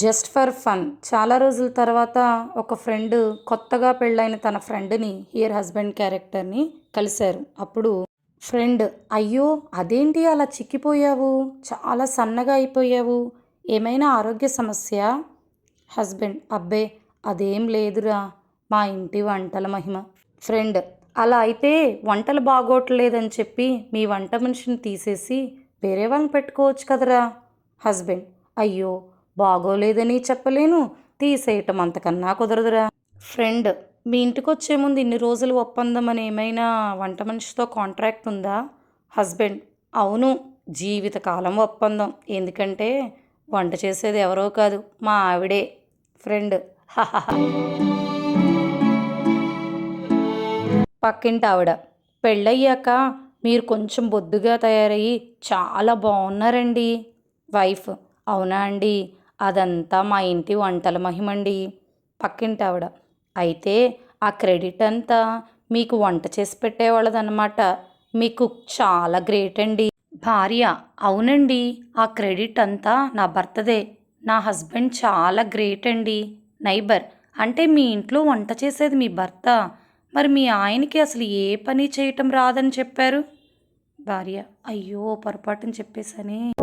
Just for fun. చాలా రోజుల తర్వాత ఒక ఫ్రెండ్ కొత్తగా పెళ్ళైన తన ఫ్రెండ్ని హియర్ హస్బెండ్ క్యారెక్టర్ని కలిశారు. అప్పుడు ఫ్రెండ్ అయ్యో అదేంటి అలా చిక్కిపోయావు? చాలా సన్నగా అయిపోయావు. ఏమైనా ఆరోగ్య సమస్య? హస్బెండ్ అబ్బే అదేం లేదురా. మా ఇంటి వంటల మహిమ. ఫ్రెండ్ అలా అయితే వంటలు బాగోట్లేదని చెప్పి మీ వంట మనిషిని తీసేసి వేరే వాళ్ళని పెట్టుకోవచ్చు కదరా. హస్బెండ్ అయ్యో బాగోలేదని చెప్పలేను. తీసేయటం అంతకన్నా కుదరదురా. ఫ్రెండ్ మీ ఇంటికి వచ్చే ముందు ఇన్ని రోజులు ఒప్పందం అని ఏమైనా వంట మనిషితో కాంట్రాక్ట్ ఉందా? హస్బెండ్ అవును జీవితకాలం ఒప్పందం. ఎందుకంటే వంట చేసేది ఎవరో కాదు మా ఆవిడే. ఫ్రెండ్ పక్కింటి ఆవిడ పెళ్ళయ్యాక మీరు కొంచెం బొద్దుగా తయారయ్యి చాలా బాగున్నారండి. వైఫ్ అవునా అండి? అదంతా మా ఇంటి వంటల మహిమండి. పక్కింటి ఆవిడ అయితే ఆ క్రెడిట్ అంతా మీకు వంట చేసి పెట్టేవాళ్ళదనమాట మీకు చాలా గ్రేట్ అండి. భార్య అవునండి. ఆ క్రెడిట్ అంతా నా భర్తదే. నా హస్బెండ్ చాలా గ్రేట్ అండి. నైబర్ అంటే మీ ఇంట్లో వంట చేసేది మీ భర్త. మరి మీ ఆయనకి అసలు ఏ పని చేయటం రాదని చెప్పారు? భార్య అయ్యో పొరపాటుని చెప్పేసని